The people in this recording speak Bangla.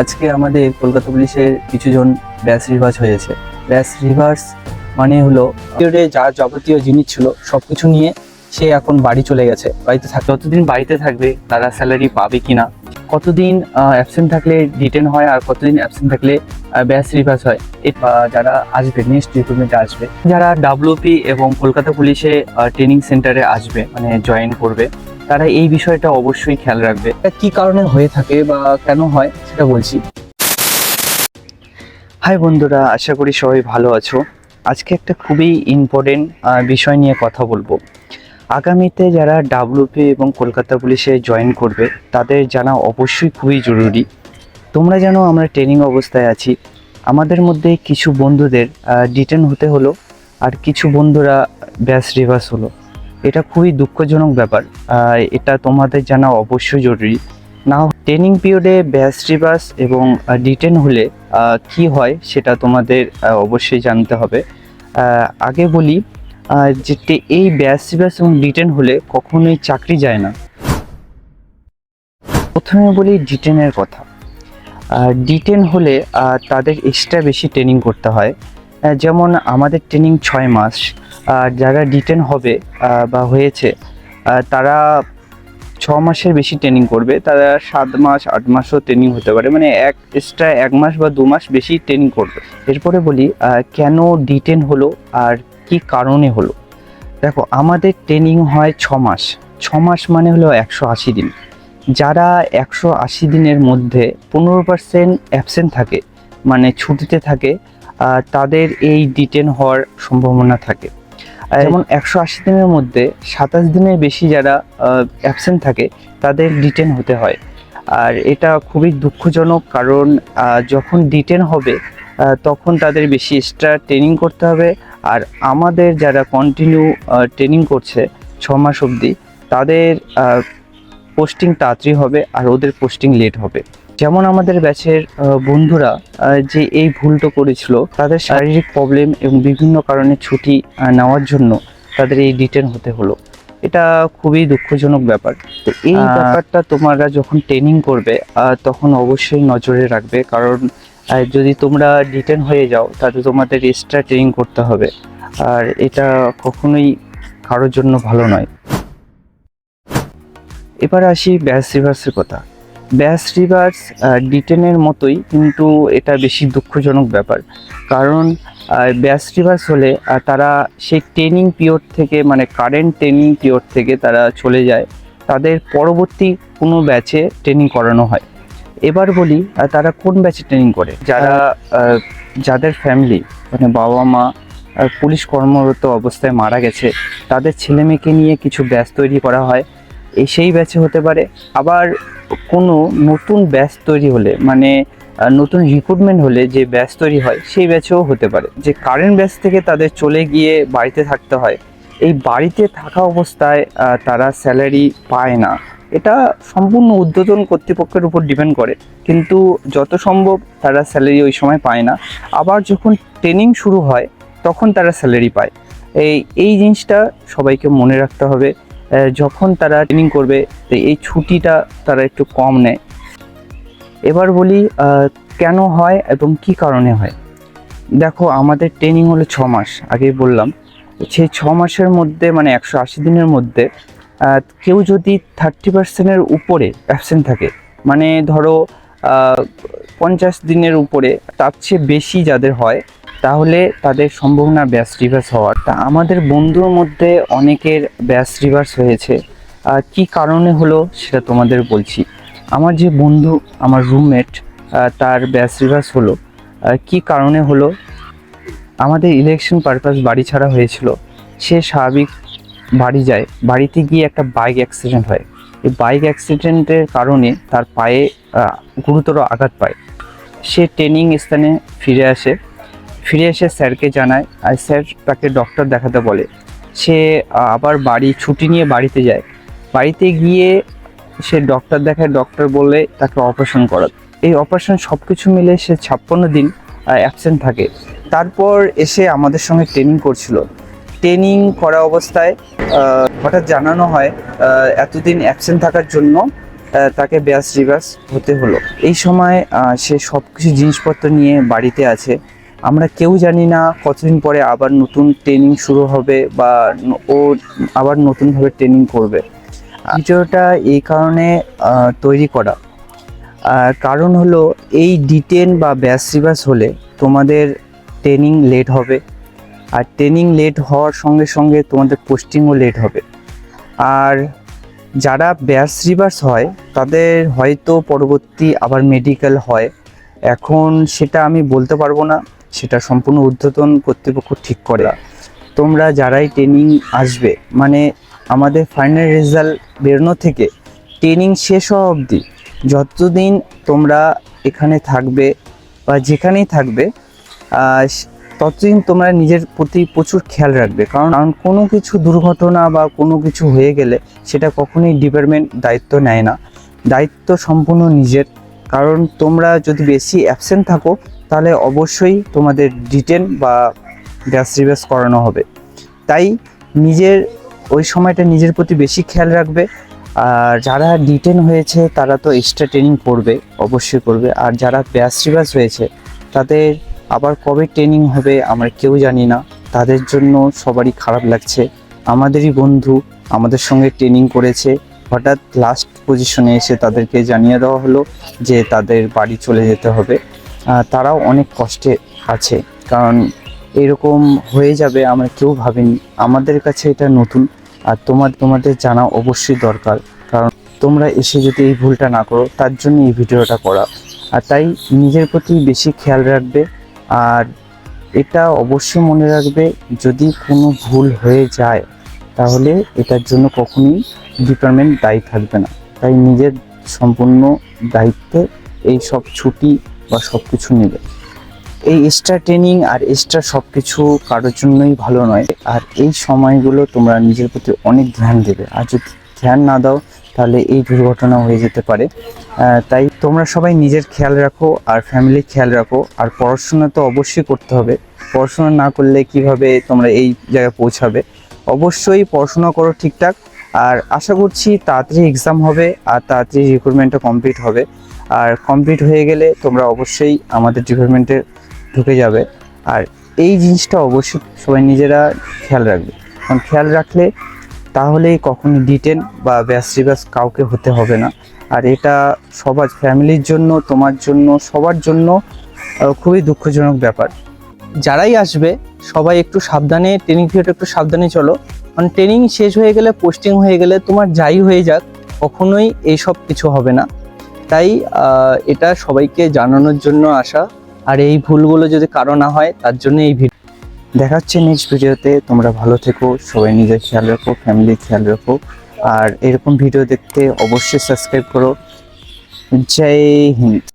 আজকে আমাদের কলকাতা পুলিশের কিছুজন ব্যাস রিভার্স হয়েছে। ব্যাস রিভার্স মানে হলো যা যাবতীয় জিনিস ছিল সব কিছু নিয়ে সে এখন বাড়ি চলে গেছে। বাড়িতে থাক, যতদিন বাড়িতে থাকবে, তারা স্যালারি পাবে কিনা। কতদিন অ্যাবসেন্ট থাকলে রিটেন হয় আর কতদিন অ্যাবসেন্ট থাকলে ব্যাস রিভার্স হয় যারা আসবে নেক্সট রিক্রুটমেন্টে আসবে। যারা ডাব্লিউপি এবং কলকাতা পুলিশে ট্রেনিং সেন্টারে আসবে মানে জয়েন করবে তারা এই বিষয়টা অবশ্যই খেয়াল রাখবে। কি কারণে হয়ে থাকে বা কেন হয় সেটা বলছি। হাই বন্ধুরা, আশা করি সবাই ভালো আছো। আজকে একটা খুবই ইম্পর্টেন্ট বিষয় নিয়ে কথা বলব। আগামীতে যারা ডাব্লিউপি এবং কলকাতা পুলিশে জয়েন করবে, তাদের জানা অবশ্যই খুবই জরুরি। তোমরা জানো আমরা ট্রেনিং অবস্থায় আছি। আমাদের মধ্যে কিছু বন্ধুদের ডিটেন হতে হলো, আর কিছু বন্ধুরা ব্যাস রিভার্স হলো। এটা খুবই দুঃখজনক ব্যাপার। এটা তোমাদের জানা অবশ্যই জরুরি। না ট্রেনিং পিরিয়ডে ব্যাস রিভার্স এবং ডিটেন হলে কি হয় সেটা তোমাদের অবশ্যই জানতে হবে। আগে বলি যে এই ব্যাস রিভার্স এবং ডিটেন হলে কখনোই চাকরি যায় না। প্রথমে বলি ডিটেনের কথা। ডিটেন হলে তাদের এক্সট্রা বেশি ট্রেনিং করতে হয়। যেমন আমাদের ট্রেনিং ছয় মাস, আর যারা ডিটেন হবে বা হয়েছে তারা ছ মাসের বেশি ট্রেনিং করবে। তারা সাত মাস, আট মাসও ট্রেনিং হতে পারে। মানে এক এক্সট্রা এক মাস বা দু মাস বেশি ট্রেনিং করবে। এরপরে বলি কেন ডিটেন হলো আর কি কারণে হলো? দেখো, আমাদের ট্রেনিং হয় ছ মাস। ছ মাস মানে হলো একশো আশি দিন। যারা একশো আশি দিনের মধ্যে পনেরো পার্সেন্ট অ্যাবসেন্ট থাকে মানে ছুটিতে থাকে তাদের এই ডিটেন হওয়ার সম্ভাবনা থাকে। যেমন একশো আশি দিনের মধ্যে সাতাশ দিনের বেশি যারা অ্যাবসেন্ট থাকে তাদের ডিটেন হতে হয়। আর এটা খুবই দুঃখজনক কারণ যখন ডিটেন হবে তখন তাদের বেশি এক্সট্রা ট্রেনিং করতে হবে। আর আমাদের যারা কন্টিনিউ ট্রেনিং করছে ছ মাস অবধি তাদের পোস্টিং তাড়াতাড়ি হবে আর ওদের পোস্টিং লেট হবে। যেমন আমাদের ব্যাচের বন্ধুরা যে এই ভুলটা করেছিল তাদের শারীরিক প্রবলেম এবং বিভিন্ন কারণে ছুটি নেওয়ার জন্য তাদের এই ডিটেন হতে হলো। এটা খুবই দুঃখজনক ব্যাপার। তো এই ব্যাপারটা তোমরা যখন ট্রেনিং করবে তখন অবশ্যই নজরে রাখবে। কারণ যদি তোমরা ডিটেন হয়ে যাও তাহলে তোমাদের এক্সট্রা ট্রেনিং করতে হবে। আর এটা কখনোই কারোর জন্য ভালো নয়। এবার আসি ব্যাস রিভার্সের কথা। ব্যাস রিভার্স ডিটেনের মতোই, কিন্তু এটা বেশি দুঃখজনক ব্যাপার। কারণ ব্যাস রিভার্স হলে তারা সেই ট্রেনিং পিরিয়ড থেকে মানে কারেন্ট ট্রেনিং পিরিয়ড থেকে তারা চলে যায়। তাদের পরবর্তী কোনো ব্যাচে ট্রেনিং করানো হয়। এবার বলি তারা কোন ব্যাচে ট্রেনিং করে? যারা যাদের ফ্যামিলি মানে বাবা মা পুলিশ কর্মরত অবস্থায় মারা গেছে, তাদের ছেলে মেয়েকে নিয়ে কিছু ব্যাচ তৈরি করা হয়। এই সেই ব্যাচে হতে পারে। আবার কোনো নতুন ব্যাচ তৈরি হলে মানে নতুন রিক্রুটমেন্ট হলে যে ব্যাচ তৈরি হয়, সেই ব্যাচেও হতে পারে। যে কারেন্ট ব্যাচ থেকে তাদের চলে গিয়ে বাড়িতে থাকতে হয়, এই বাড়িতে থাকা অবস্থায় তারা স্যালারি পায় না। এটা সম্পূর্ণ উদ্বোধন কর্তৃপক্ষের উপর ডিপেন্ড করে। কিন্তু যত সম্ভব তারা স্যালারি ওই সময় পায় না। আবার যখন ট্রেনিং শুরু হয়, তখন তারা স্যালারি পায়। এই এই জিনিসটা সবাইকে মনে রাখতে হবে। যখন তারা ট্রেনিং করবে এই ছুটিটা তারা একটু কম নেয়। এবার বলি কেন হয় এবং কি কারণে হয়? দেখো, আমাদের ট্রেনিং হলো ছ মাস, আগেই বললাম। সেই ছ মাসের মধ্যে মানে একশো আশি দিনের মধ্যে কেউ যদি থার্টি পার্সেন্টের উপরে অ্যাবসেন্ট থাকে মানে ধরো পঞ্চাশ দিনের উপরে, তার চেয়ে বেশি যাদের হয় তাহলে তাদের সম্ভাবনা ব্যাস রিভার্স হওয়ার। তা আমাদের বন্ধুর মধ্যে অনেকের ব্যাস রিভার্স হয়েছে। আর কি কারণে হলো সেটা তোমাদের বলছি। আমার যে বন্ধু, আমার রুমমেট তার ব্যাস রিভার্স হলো। কি কারণে হলো? আমাদের ইলেকশন পারপাস বাড়ি ছাড়া হয়েছিল। সে স্বাভাবিক বাড়ি যায়। বাড়িতে গিয়ে একটা বাইক অ্যাক্সিডেন্ট হয়। এই বাইক অ্যাক্সিডেন্টের কারণে তার পায়ে গুরুতর আঘাত পায়। সে ট্রেনিং স্থানে ফিরে আসে। ফিরে এসে স্যারকে জানায়, আর স্যার তাকে ডক্টর দেখাতে বলে, সে আবার বাড়ি, ছুটি নিয়ে বাড়িতে যায়। বাড়িতে গিয়ে সে ডক্টর দেখায় ডক্টর বলে তাকে অপারেশন করাত এই অপারেশন সব কিছু মিলে সে ছাপ্পান্ন দিন অ্যাবসেন্ট থাকে। তারপর এসে আমাদের সঙ্গে ট্রেনিং করছিল। ট্রেনিং করা অবস্থায় হঠাৎ জানানো হয় এতদিন অ্যাবসেন্ট থাকার জন্য তাকে ব্যাস রিভার্স হতে হলো। এই সময় সে সব কিছু জিনিসপত্র নিয়ে বাড়িতে আছে। আমরা কেউ জানি না কতদিন পরে আবার নতুন ট্রেনিং শুরু হবে বা ও আবার নতুনভাবে ট্রেনিং করবে। ভিডিওটা এই কারণে তৈরি করা। আর কারণ হলো, এই ডিটেন বা ব্যাস রিভার্স হলে তোমাদের ট্রেনিং লেট হবে। আর ট্রেনিং লেট হওয়ার সঙ্গে সঙ্গে তোমাদের পোস্টিংও লেট হবে। আর যারা ব্যাস রিভার্স হয়, তাদের হয়তো পরবর্তী আবার মেডিকেল হয়। এখন সেটা আমি বলতে পারব না। সেটা সম্পূর্ণ ঊর্ধ্বতন কর্তৃপক্ষ ঠিক করে। তোমরা যারাই ট্রেনিং আসবে মানে আমাদের ফাইনাল রেজাল্ট বেরোনো থেকে ট্রেনিং শেষ হওয়া অবধি যতদিন তোমরা এখানে থাকবে বা যেখানেই থাকবে ততদিন তোমরা নিজের প্রতি প্রচুর খেয়াল রাখবে। কারণ কোনো কিছু দুর্ঘটনা বা কোনো কিছু হয়ে গেলে সেটা কখনোই ডিপার্টমেন্ট দায়িত্ব নেয় না। দায়িত্ব সম্পূর্ণ নিজের। কারণ তোমরা যদি বেশি অ্যাবসেন্ট থাকো তাহলে অবশ্যই তোমাদের ডিটেন বা গ্যাস রিভার্স করানো হবে। তাই নিজের, ওই সময়টা নিজের প্রতি বেশি খেয়াল রাখবে। আর যারা ডিটেন হয়েছে, তারা তো এক্সট্রা ট্রেনিং করবে, অবশ্যই করবে। আর যারা ব্যাস রিভার্স হয়েছে, তাদের আবার কবে ট্রেনিং হবে, আমরা কেউ জানি না। তাদের জন্য সবারই খারাপ লাগছে। আমাদেরই বন্ধু আমাদের সঙ্গে ট্রেনিং করেছে। হঠাৎ লাস্ট পজিশনে এসে তাদেরকে জানিয়ে দেওয়া হলো যে তাদের বাড়ি চলে যেতে হবে। তারাও অনেক কষ্টে আছে। কারণ এরকম হয়ে যাবে আমরা কেউ ভাবিনি। আমাদের কাছে এটা নতুন আর তোমার, তোমাদের জানা অবশ্যই দরকার। কারণ তোমরা এসে যদি এই ভুলটা না করো, তার জন্য এই ভিডিওটা করা। আর তাই নিজের প্রতি বেশি খেয়াল রাখবে। আর এটা অবশ্যই মনে রাখবে, যদি কোনো ভুল হয়ে যায়, তাহলে এটার জন্য কখনোই ডিপার্টমেন্ট দায়ী থাকবে না। তাই নিজের সম্পূর্ণ দায়িত্বে এই সব ছুটি বা সব কিছু নেবে। এই এক্সট্রা ট্রেনিং আর এক্সট্রা সব কিছু কারোর জন্যই ভালো নয়। আর এই সময়গুলো তোমরা নিজের প্রতি অনেক ধ্যান দেবে। আর যদি ধ্যান না দাও, তাহলে এই দুর্ঘটনা হয়ে যেতে পারে। তাই তোমরা সবাই নিজের খেয়াল রাখো আর ফ্যামিলির খেয়াল রাখো। আর পড়াশোনা তো অবশ্যই করতে হবে। পড়াশোনা না করলে কীভাবে তোমরা এই জায়গায় পৌঁছাবে? অবশ্যই পড়াশোনা করো ঠিকঠাক। আর আশা করছি তাড়াতাড়ি এক্সাম হবে আর তাড়াতাড়ি রিক্রুটমেন্টটা কমপ্লিট হবে। আর কমপ্লিট হয়ে গেলে তোমরা অবশ্যই আমাদের ডিপার্টমেন্টে ঢুকে যাবে। আর এই জিনিসটা অবশ্যই সবাই নিজেরা খেয়াল রাখবে। কারণ খেয়াল রাখলে তাহলেই কখনো ডিটেন বা ব্যাস রিবাস কাউকে হতে হবে না। আর এটা সবার ফ্যামিলির জন্য, তোমার জন্য, সবার জন্য খুবই দুঃখজনক ব্যাপার। যারাই আসবে, সবাই একটু সাবধানে ট্রেনিং পিরিয়ড একটু সাবধানে চলো। কারণ ট্রেনিং শেষ হয়ে গেলে পোস্টিং হয়ে গেলে তোমার যাই হয়ে যাক, কখনোই এইসব কিছু হবে না। তাই এটা সবাইকে জানানোর জন্য আসা। আর এই ভুলগুলো যদি কারও না হয়, তার জন্য এই ভিডিও দেখাচ্ছে নেক্সট ভিডিওতে। তোমরা ভালো থেকো, সবাই নিজের খেয়াল রাখো ফ্যামিলির খেয়াল রাখো। আর এরকম ভিডিও দেখতে অবশ্যই সাবস্ক্রাইব করো। জয় হিন্দ।